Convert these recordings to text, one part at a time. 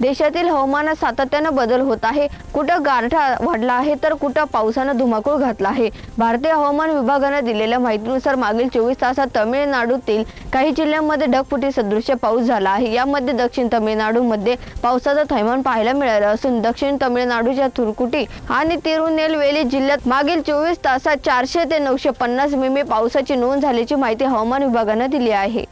देशातील हवामानात सातत्यानं बदल होत आहे. कुठं गारठा वाढला आहे तर कुठं पावसानं धुमाकूळ घातला आहे. भारतीय हवामान विभागानं दिलेल्या माहितीनुसार मागील चोवीस तासात तमिळनाडूतील काही जिल्ह्यांमध्ये ढगफुटी सदृश्य पाऊस झाला आहे. यामध्ये दक्षिण तमिळनाडूमध्ये पावसाचं थैमान पाहायला मिळालं असून दक्षिण तमिळनाडूच्या तुरकुटी आणि तिरुनेलवेली जिल्ह्यात मागील चोवीस तासात चारशे ते नऊशे पन्नास मिमी पावसाची नोंद झाल्याची माहिती हवामान विभागानं दिली आहे.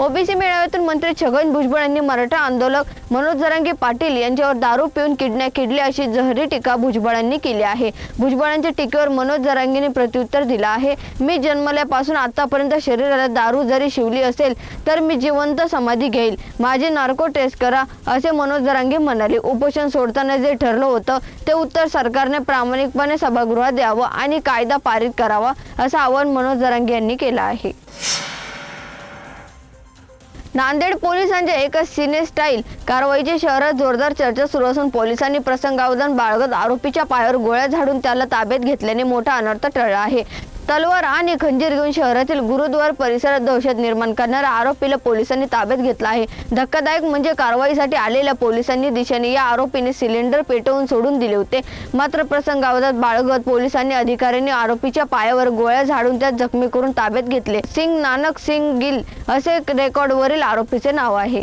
ओबीसी मेळाव्यातून मंत्री छगन भुजबळ यांनी मराठा आंदोलक मनोज जरांगे पाटील यांच्यावर दारू पिऊन किडनॅ किडली अशी जहरी टीका भुजबळांनी केली आहे. भुजबळांच्या टीकेवर मनोज जरांगेने प्रत्युत्तर दिलं आहे. मी जन्मल्यापासून आतापर्यंत शरीराला दारू जरी शिवली असेल तर मी जिवंत समाधी घेईल. माझे नार्को टेस्ट करा असे मनोज जरांगे म्हणाले. उपोषण सोडताना जे ठरलं होतं ते उत्तर सरकारने प्रामाणिकपणे सभागृहात द्यावं आणि कायदा पारित करावा असं आवाहन मनोज जरांगे यांनी केलं आहे. नांदेड पोलिसांच्या एका सिने स्टाईल कारवाईची शहरात जोरदार चर्चा सुरू असून पोलिसांनी प्रसंगावधान बाळगत आरोपीच्या पायावर गोळ्या झाडून त्याला ताब्यात घेतल्याने मोठा अनर्थ टळला आहे. तलवार आणि खंजीर घेऊन शहरातील गुरुद्वार परिसरात दहशत निर्माण करणाऱ्या आरोपीला पोलिसांनी ताब्यात घेतला आहे. धक्कादायक म्हणजे कारवाईसाठी आलेल्या पोलिसांनी दिशेने या आरोपीने सिलेंडर पेटवून सोडून दिले होते. मात्र प्रसंगावधात बाळगत पोलिसांनी अधिकाऱ्यांनी आरोपीच्या पायावर गोळ्या झाडून त्यात जखमी करून ताब्यात घेतले. सिंग नानक सिंग गिल असे रेकॉर्डवरील आरोपीचे नाव आहे.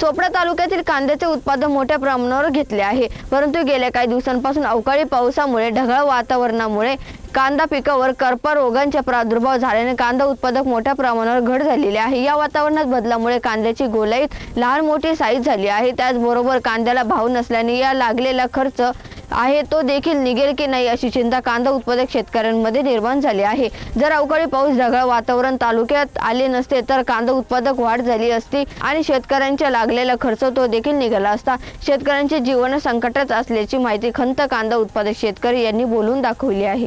चोपडा तालुक्यातील कांद्याचे उत्पादन मोठ्या प्रमाणावर घेतले आहे. परंतु गेल्या काही दिवसांपासून अवकाळी पावसामुळे ढगाळ वातावरणामुळे कांदा पिकावर करपा रोगांचा प्रादुर्भाव झाल्याने कांदा उत्पादक मोठ्या प्रमाणावर घट झालेली आहे. या वातावरणात बदलामुळे कांद्याची गोलाईत लहान मोठी साईज झाली आहे. त्याचबरोबर कांद्याला भाव नसल्याने या लागलेला खर्च आहे तो देखील निघेल की नाही अशी चिंता कांदा उत्पादक शेतकऱ्यांमध्ये निर्माण झाली आहे. जर अवकाळी पाऊस ढगाळ वातावरण तालुक्यात आले नसते तर कांदा उत्पादक वाढ झाली असती आणि शेतकऱ्यांच्या लागलेला खर्च तो देखील निघाला असता. शेतकऱ्यांचे जीवन संकटात असल्याची माहिती खंत कांदा उत्पादक शेतकरी यांनी बोलून दाखवली आहे.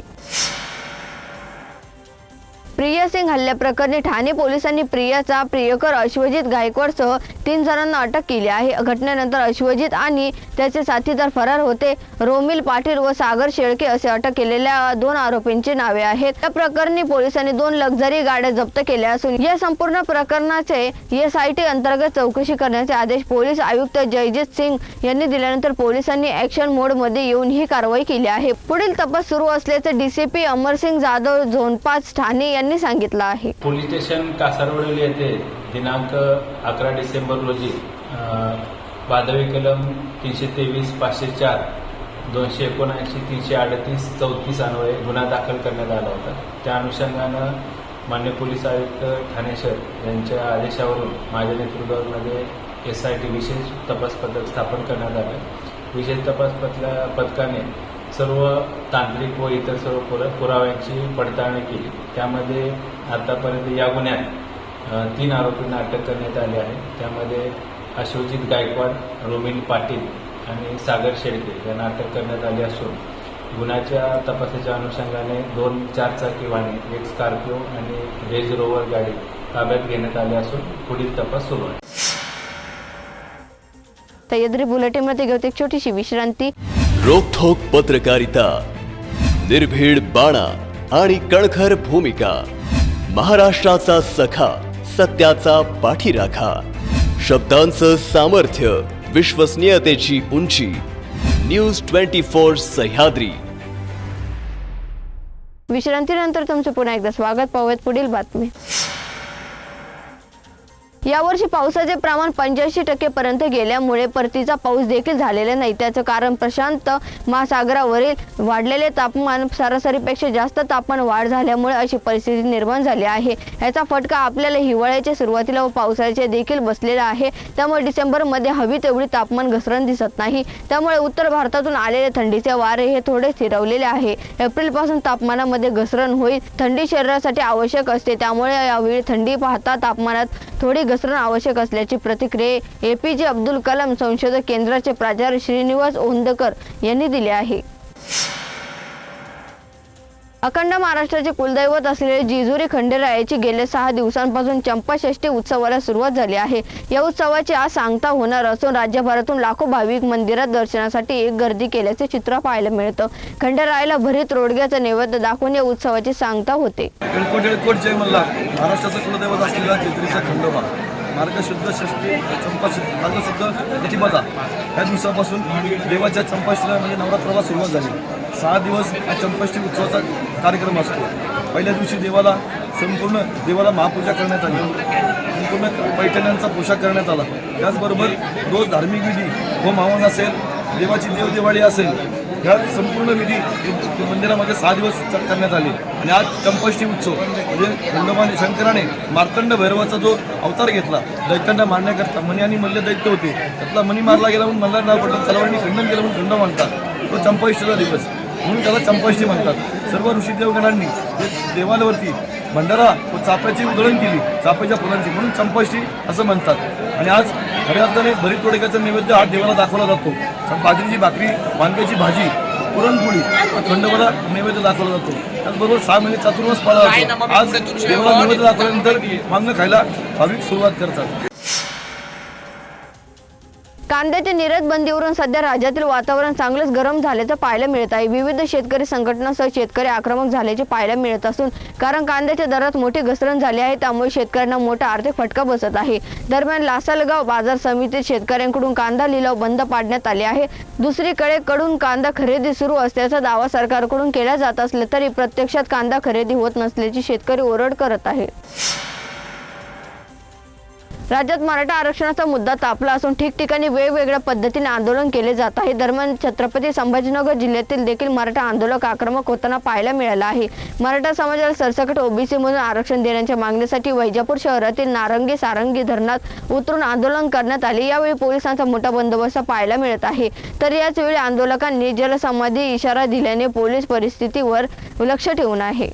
प्रिया सिंग हल्ल्याप्रकरणी ठाणे पोलिसांनी प्रियाचा प्रियकर अश्वजित गायकवाडसह तीन जणांना अटक केली आहे. घटनेनंतर अश्वजित आणि त्याचे साथीदार फरार होते. रोमिल पाटील व सागर शेळके असे अटक केलेल्या दोन आरोपींची नावे आहेत. या प्रकरणी पोलिसांनी दोन लक्झरी गाड्या जप्त केल्या असून या संपूर्ण प्रकरणाचे एस आय टी अंतर्गत चौकशी करण्याचे आदेश पोलीस आयुक्त जयजित सिंग यांनी दिल्यानंतर पोलिसांनी ऍक्शन मोडमध्ये येऊन ही कारवाई केली आहे. पुढील तपास सुरू असल्याचे डीसीपी अमरसिंग जाधव झोन पाच ठाणे यांनी सांगितलं आहे. पोलीस स्टेशन कासारवडील येथे दिनांक अकरा डिसेंबर रोजी बादवी कलम तीनशे तेवीस पाचशे चार दोनशे एकोणऐंशी तीनशे अडतीस चौतीस अन्वये गुन्हा दाखल करण्यात आला होता. त्या अनुषंगानं मान्य पोलीस आयुक्त ठाणे शहर यांच्या आदेशावरून माझ्या नेतृत्वामध्ये एस आय टी विशेष तपास पथक स्थापन करण्यात आलं. विशेष तपास पथला पथकाने सर्व तांत्रिक व इतर सर्व पुरा पुराव्यांची पडताळणी केली. त्यामध्ये आतापर्यंत या गुन्ह्यात तीन आरोपींना अटक करण्यात आली आहे. त्यामध्ये अश्वजित गायकवाड रोमिन पाटील आणि सागर शेळके यांना अटक करण्यात आली असून गुन्ह्याच्या तपासाच्या अनुषंगाने दोन चारचाकी वाहने एक स्कॉर्पिओ आणि रेंज रोवर गाडी ताब्यात घेण्यात आली असून पुढील तपास सुरू आहे. सह्याद्री बुलेटिनमध्ये घेऊ एक छोटीशी विश्रांती. रोखोक पत्रकारिता निर्भीड बाणा आणि कणखर भूमिका महाराष्ट्राचा सखा सत्याचा पाठीराखा शब्दांचं सामर्थ्य विश्वसनीयतेची उंची न्यूज ट्वेंटी फोर सह्याद्री. विश्रांतीनंतर तुमचं पुन्हा एकदा स्वागत. पाहूयात पुढील बातमी. यावर्षी पावसाचे प्रमाण पंच्याऐंशी टक्केपर्यंत गेल्यामुळे परतीचा पाऊस देखील झालेला नाही. त्याचं कारण प्रशांत महासागरावरील वाढलेले तापमान सरासरीपेक्षा जास्त तापमान वाढ झाल्यामुळे अशी परिस्थिती निर्माण झाली आहे. याचा फटका आपल्याला हिवाळ्याच्या सुरुवातीला व पावसाळ्याच्या देखील बसलेला आहे. त्यामुळे डिसेंबरमध्ये हवी तेवढी तापमान घसरण दिसत नाही. त्यामुळे उत्तर भारतातून आलेले थंडीचे वारे हे थोडे स्थिरवलेले आहे. एप्रिलपासून तापमानामध्ये घसरण होईल. थंडी शरीरासाठी आवश्यक असते. त्यामुळे यावेळी थंडी पाहता तापमानात थोडी घसरण आवश्यक असल्याची प्रतिक्रिया ए पी जे अब्दुल कलाम संशोधक केंद्राचे प्राचार्य श्रीनिवास ओंदकर यांनी दिली आहे. अखंड महाराष्ट्राचे कुलदैवत असलेले जिजुरी खंडेरायाची गेल्या सहा दिवसांपासून चंपाषष्ठी उत्सवाला सुरुवात झाली आहे. या उत्सवाची आज सांगता होणार असून राज्यभरातून लाखो भाविक मंदिरात दर्शनासाठी एक गर्दी केल्याचे चित्र पाहायला मिळतं. खंडेरायाला भरीत रोडग्याचा नैवेद्य दाखवून या उत्सवाची सांगता होते. महाराष्ट्राचा कुलदैवत असलेला खंडोबा. मार्गशुद्ध षष्टी चंपाशुद्ध मार्गशुद्ध प्रतिपदा या दिवसापासून देवाच्या चंपाष्टीला म्हणजे नवरात्राला सुरुवात झाली. सहा दिवस हा चंपाष्टी उत्सवाचा कार्यक्रम असतो. पहिल्या दिवशी देवाला संपूर्ण देवाला महापूजा करण्यात आली. संपूर्ण पैठण्यांचा पोशाख करण्यात आला. त्याचबरोबर रोज धार्मिक विधी. होम हवन असेल देवाची देवदिवाळी असेल ह्या संपूर्ण विधी मंदिरामध्ये सहा दिवस च- करण्यात आले. आणि आज चंपाष्टी उत्सव म्हणजे खंडोबाने शंकराने मार्तंड भैरवाचा जो अवतार घेतला दैत्यांना मारण्याकरता मणी आणि मल्ल दैत्य होते. त्यातला मणी मारला गेला म्हणून मल्ला नाव पडलं तलवारीने खंडन केलं म्हणून खंड म्हणतात. तो चंपाष्टीचा दिवस. म्हणून त्याला चंपाष्टी म्हणतात. सर्व ऋषीदेवगणांनी जे देवालवरती भंडारा व चाफ्याची उधळण केली चाफ्याच्या फुलांची. म्हणून चंपाष्टी असं म्हणतात. आणि आज खऱ्या अर्थाने भरीत तोडक्याचा नैवेद्य हा देवाला दाखवला जातो. बाजरीची भाकरी वांग्याची भाजी पुरणपोळी खंडोबाला नैवेद्य दाखवला जातो. त्याचबरोबर सहा महिने चातुर्मास पाळला जातो. आज देवाला नैवेद्य दाखवल्यानंतर वांग खायला भाविक सुरुवात करतात. कांद्याच्या निर्यात बंदीवरून सध्या राज्यातील वातावरण चांगलंच गरम झाल्याचं पाहायला मिळत आहे. विविध शेतकरी संघटनांसह शेतकरी आक्रमक झाल्याचे पाहायला मिळत असून कारण कांद्याच्या दरात मोठी घसरण झाली आहे त्यामुळे शेतकऱ्यांना मोठा आर्थिक फटका बसत आहे. दरम्यान लासलगाव बाजार समितीत शेतकऱ्यांकडून कांदा लिलाव बंद पाडण्यात आले आहे. दुसरीकडे कडून कांदा खरेदी सुरू असल्याचा दावा सरकारकडून केला जात असला तरी प्रत्यक्षात कांदा खरेदी होत नसल्याची शेतकरी ओरड करत आहे. राज्यात मराठा आरक्षणाचा मुद्दा तापला असून ठिकठिकाणी वेगवेगळ्या पद्धतीने आंदोलन केले जात आहे. दरम्यान छत्रपती संभाजीनगर जिल्ह्यातील देखील मराठा आंदोलक आक्रमक होताना पाहायला मिळाला आहे. मराठा समाजाला सरसकट ओबीसी मधून आरक्षण देण्याच्या मागणीसाठी वैजापूर शहरातील नारंगी सारंगी धरणात उतरून आंदोलन करण्यात आले. यावेळी पोलिसांचा मोठा बंदोबस्त पाहायला मिळत आहे. तर याच वेळी आंदोलकांनी जलसमाधी इशारा दिल्याने पोलीस परिस्थितीवर लक्ष ठेवून आहे.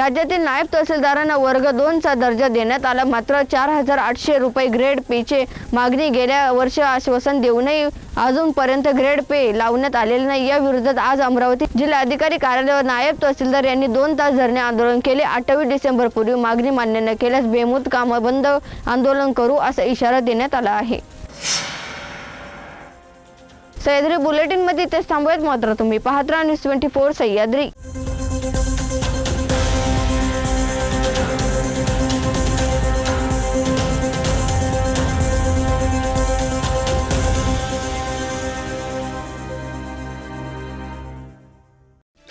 राज्यातील नायब तहसीलदारांना वर्ग दोनचा दर्जा देण्यात आला. मात्र चार हजार आठशे रुपये ग्रेड पेचे मागणी गेल्या वर्ष आश्वासन देऊनही अजूनपर्यंत ग्रेड पे लावण्यात आलेले नाही. या विरोधात आज अमरावती जिल्हाधिकारी कार्यालयावर नायब तहसीलदार यांनी दोन तास धरणे आंदोलन केले. अठ्ठावीस डिसेंबर पूर्वी मागणी मान्य न केल्यास बेमुद काम बंद आंदोलन करू असा इशारा देण्यात आला आहे. सह्याद्री बुलेटिनमध्ये तेच थांबूयात. मात्र तुम्ही पाहत राहा न्यूज ट्वेंटी फोर सह्याद्री.